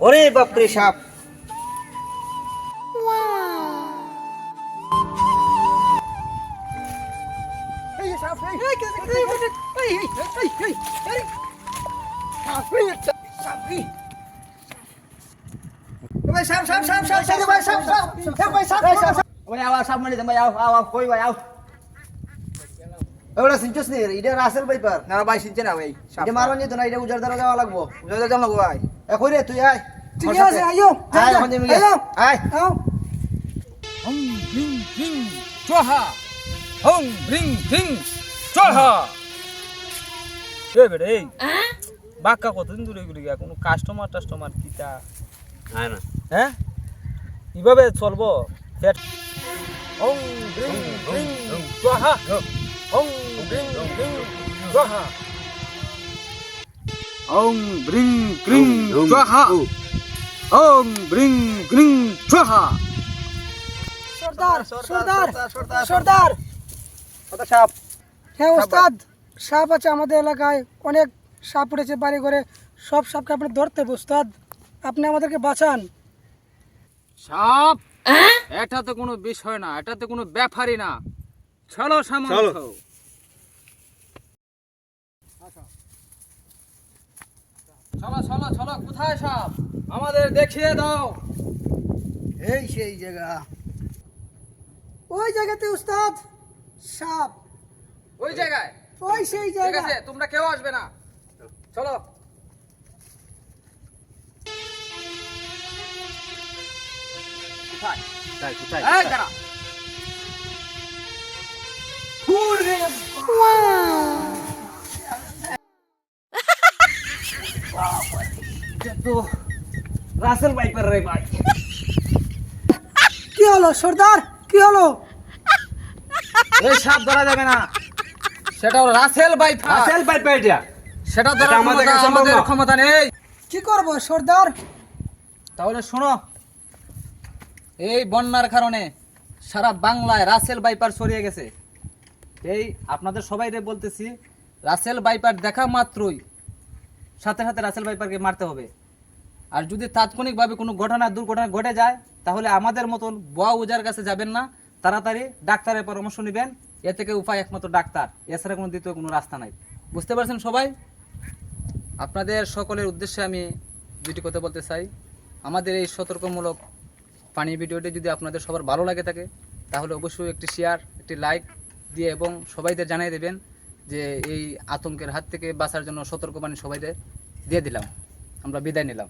ওরে বাপরে সাপ এই সাপ এই এই এই এই এই এই এই সাপ এই সাপ এই ভাই সাপ সাপ সাপ সাপ সাপ ভাই সাপ সাপ সাপ ভাই সাপ সাপ ভাই আও সাপ মানে ভাই আও আও কই ভাই আও এবারে সিনচস নি এটা রাসেল না ভাই সিনছে না ভাই এটা মারবান যেত না এটা উজার দ্বারা যাওয়া লাগবো বুঝতে জানো ভাই এখন রে তুই? আয়। ঠিক আছে। আয়। যা, এখন আইও। আয়। আও হং ব্রিং ব্রিং চোহা। হং ব্রিং ব্রিং চোহা। এ বেড়ে এই। বাক্কা কতদিন দূরে ঘুরে কোনো কাস্টমার টাস্টমার কিটা হ্যাঁ না। হ্যাঁ? কীভাবে চলবো? পেট হং ব্রিং ব্রিং চোহা। হং ব্রিং ব্রিং চোহা। হং ব্রিং ব্রিং চোহা হং ব্রিং ব্রিং চোহা সর্দার সর্দার সর্দার কত সাপ। হ্যাঁ ওস্তাদ সাপ আছে আমাদের এলাকায়। অনেক সাপ উঠেছে বাড়ি করে সব সাপকে আপনি ধরতে হবে ওস্তাদ। আপনি আমাদেরকে বাঁচান। সাপ? এটা তো কোনো বিষয় না। এটা তো কোনো ব্যাপারই না। চলো সামন্ত। চলো। চলো চলো কোথায় সাপ আমাদের দেখিয়ে দাও। এই সেই জায়গা। ওই জায়গাতে উস্তাদ সাপ। ওই জায়গায়? ওই সেই ঠিক জায়গা। আছে তোমরা কেউ আসবে না। চলো। কোথায়? তাই কোথায়? এই দাঁড়া। তো রাসেল ভাইপার রে ভাই। কি হলো সর্দার? কি হলো? এই সাপ ধরা যাবে না। সেটা হলো রাসেল বাইফা রাসেল পাইপ এটা। সেটা ধরা আমাদের আমাদের কাছে আমাদের ক্ষমতা নেই। কি করব সর্দার? তাহলে শোনো। এই বন্যার কারণে সারা বাংলায় রাসেল বাইপার ছড়িয়ে গেছে। এই আপনাদের সবাইরে বলতেছি রাসেল বাইপার দেখা মাত্রই সাথে সাথে রাসেল বাইপারকে মারতে হবে। আর যদি তাৎক্ষণিকভাবে কোনো ঘটনা, দুর্ঘটনা ঘটে যায়, তাহলে আমাদের মতন বয়া উজার কাছে যাবেন না। তাড়াতাড়ি ডাক্তারের পরামর্শ নেবেন। এ থেকে উপায় একমাত্র ডাক্তার। এছাড়া কোনো দ্বিতীয় কোনো রাস্তা নাই। বুঝতে পারছেন সবাই? আপনাদের সকলের উদ্দেশ্যে আমি দুটি কথা বলতে চাই। আমাদের এই সতর্কমূলক পানি ভিডিওটি যদি আপনাদের সবার ভালো লাগে থাকে, তাহলে অবশ্যই একটি শেয়ার একটি লাইক দিয়ে এবং সবাইদের জানিয়ে দেবেন যে এই আতঙ্কের হাত থেকে বাঁচার জন্য সতর্কবাণী সবাইদের দিয়ে দিলাম। আমরা বিদায় নিলাম।